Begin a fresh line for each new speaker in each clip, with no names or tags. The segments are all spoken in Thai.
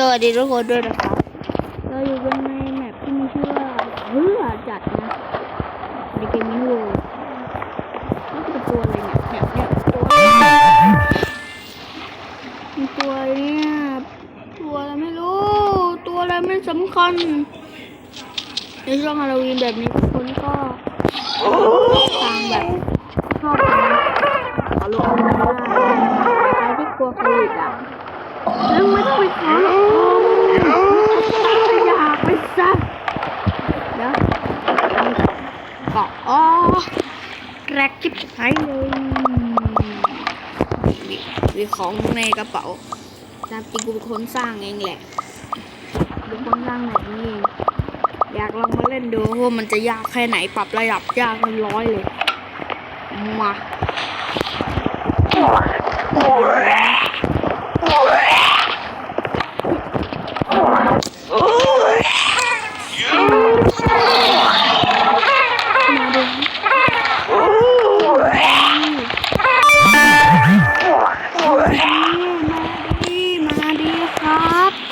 สวัสดีทุกคนด้วยนะครับ เราอยู่กันในแมปที่มีชื่อว่าเฮือจัดนะในเกมมินิโวนี่คือตัวอะไรเนี่ย เนี่ยเนี่ยตัวมีตัวเนี่ยตัวอะไรไม่รู้ ตัวอะไรไม่สำคัญ ในช่วงฮาโลวีนแบบนี้ทุกคนก็ต่างแบบชอบกันขอลงมาได้ใครที่กลัวโควิดอะแล้วไม่ต้องไปขอหรอกอยากไปซะเดี๋ยวเกาะอ๋อแรกจิบหายเลยมีของในกระเป๋าตามจริงกูเป็นคนสร้างเองแหละเป็นคนสร้างแบบนี้เองอยากลองมาเล่นดูว่ามันจะยากแค่ไหนปรับระดับยากเป็นร้อยเลย มา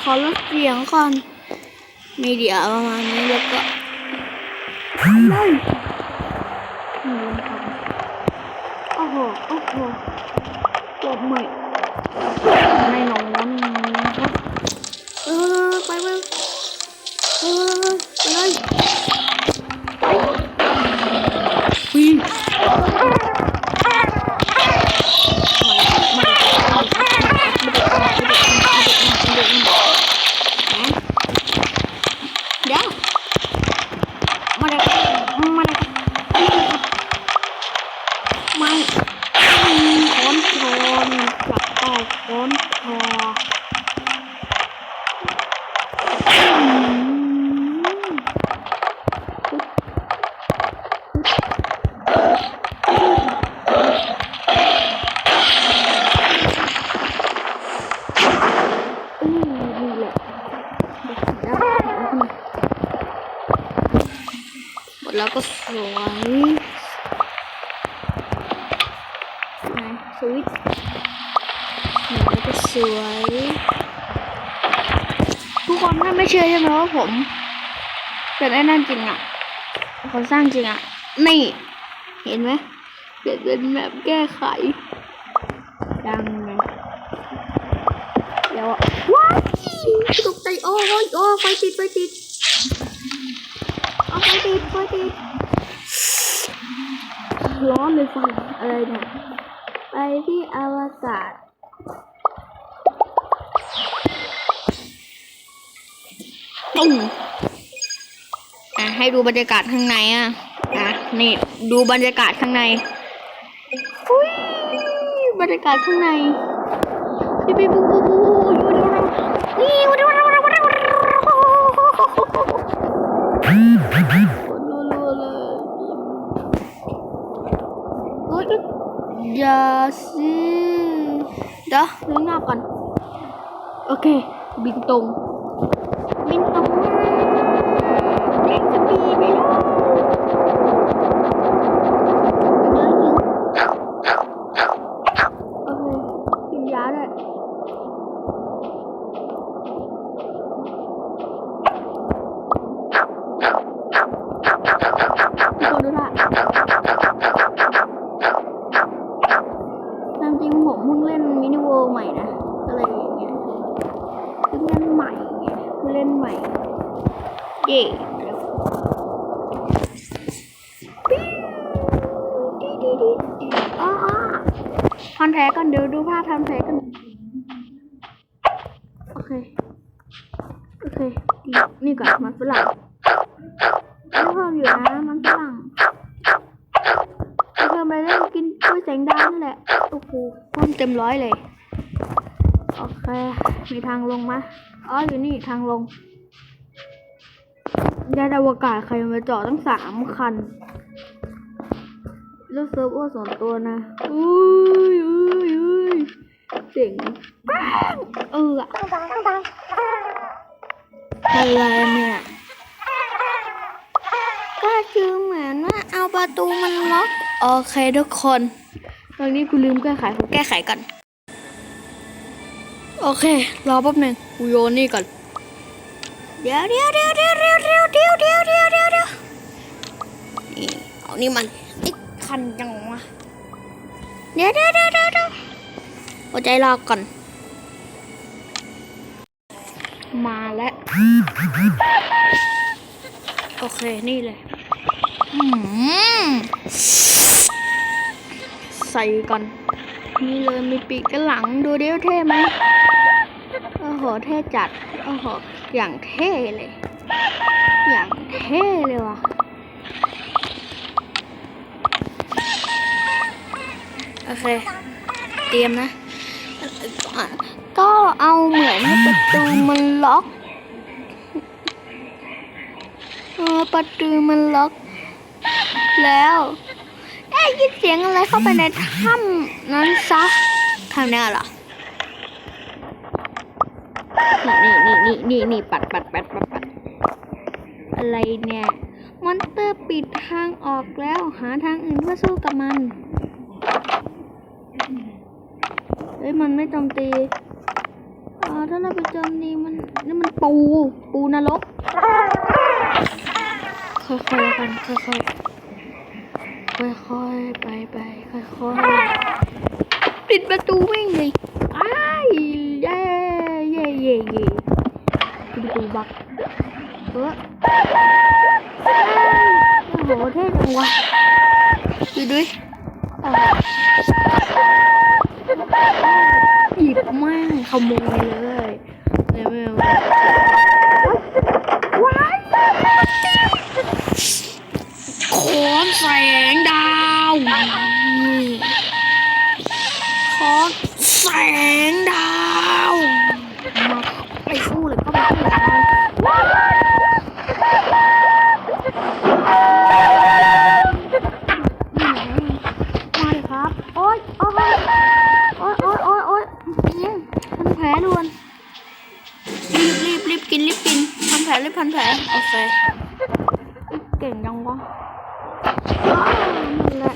ขอลดเสียงก่อน มีเดียประมาณนี้แล้วก็เลยโอ้โห โอ้โหปวดเมื่อยไม่นอ อืมนี่แหละหมดแล้วก็สวยนะสวิตหมดแล้วก็สวย ทุกคนถ้าไม่เชื่อใช่ไหมว่าผมเป็นไอ้นั่นจริงอะคนสร้างจริงอะ นี่ เห็นไหมเปลี่ยนเป็นแบบแก้ไข ดังไงเดี๋ยวอะว้ายตกใจ โอ้ไฟติดไฟติดเอาไฟติดไฟติดร้อนเลยไฟอะไรเนี่ยไปที่อวกาศปุ้งอะให้ดูบรรยากาศข้างในอะอะนี่ดูบรรยากาศข้างในอุ้ยบรรยากาศข้างในพี่พี่บูบูบู อย่าสิเดี๋ยวดูหน้าก่อน โอเค บินตรง บินตรงเร่งสปีดไปแล้วเดี๋ยวหิวโอเคกินยาด้วยทุกคนดูท่าตามจริงผมเพิ่งเล่นมินิเวิลด์ใหม่นะก็เลยอย่างเงี้ยเพิ่งเล่นใหม่ไง เล่นใหม่ เย่เดี๋ยวปิ้วดีดีดีอ๋ออ๋อทำแผลกันเดี๋ยวดูภาพทำแผลกัน โอเค โอเคดีนี่ก่อนมันฝรั่งไม่เพิ่มอยู่นะมันฝรั่งเพิ่มไปเล่นกินกล้วยแสงดาวนี่นแหละ โอ้โหเพิ่มเต็มร้อยเลย โอเคมีทางลงมะอ๋ออยู่นี่ทางลงยานอวกาศใครมาจอดตั้งสามคันแล้วเซิร์ฟเวอร์ส่วนตัวนะอุ้ยอุ้ยอุ้ยเจ๋งเออะอะไรเนี่ยก็คือเหมือนว่าเอาประตูมันล็อก โอเคทุกคน ตอนนี้กูลืมแก้ไขผมแก้ไขก่อน โอเค รอแป๊บหนึงกูโยนนี่ก่อน เดี๋ยวเดี๋ยวเดี๋ยวเดี๋ยวเดี๋ยวเดี๋ยวเดี๋ยวเดี๋ยวเดี๋ยวเดี๋ยวเดี๋ยวนี่เอานี่มันไอ้คันจังวะเดี๋ยวเดี๋ยวเดี๋ยวเดี๋ยวเดี๋ยวเอใจรอก่อน มาแล้ว โอเค นี่เลยใส่ก่อน นี่เลยมีปีกกระหลังดูเดียวเท่ไหม เท่จัด โอ้โห อย่างเท่เลย อย่างเท่เลยว่ะ โอเค เตรียมนะ ก็เอาเหมือนประตูมันล็อกประตูมันล็อก แล้ว ได้ยินเสียงอะไรเข้าไปในถ้ำนั้นซะทางนี้เหรอ นี่นี่นี่นี่นี่ปัดปัดปัดปัดปัดอะไรเนี่ย มอนเตอร์ปิดทางออกแล้วหาทางอื่นเพื่อสู้กับมัน เฮ้ย มันไม่โจมตีอ่าถ้าเราไปโจมตีมันนี่มันปู ปูนรกค่อยๆแล้วกันค่อยๆค่อยๆไปไปค่อยๆปิดประตูไม่งเลยอ้า เย่เย่ดูดูบักเออโอ้โหเท่จังวะดูดิหยิบมากขโมยเลยเลยไม่เอา ลรีบพันแผลโอเคเก่งจังวะอ้าวนั่นแหละ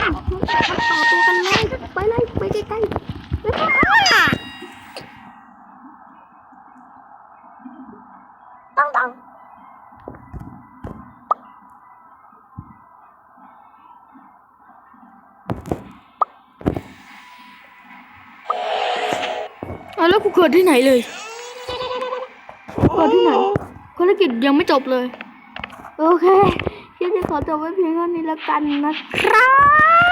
อ้าวมาต่อตัวกันเลย ไปเลย ไปใกล้ๆไปอะตั้งตังเอาแล้วกูเกิดที่ไหนเลย เกิดที่ไหนภารกิจยังไม่จบเลย โอเคคลิปนี้ขอจบไว้เพียงเท่านี้แล้วกันนะครับ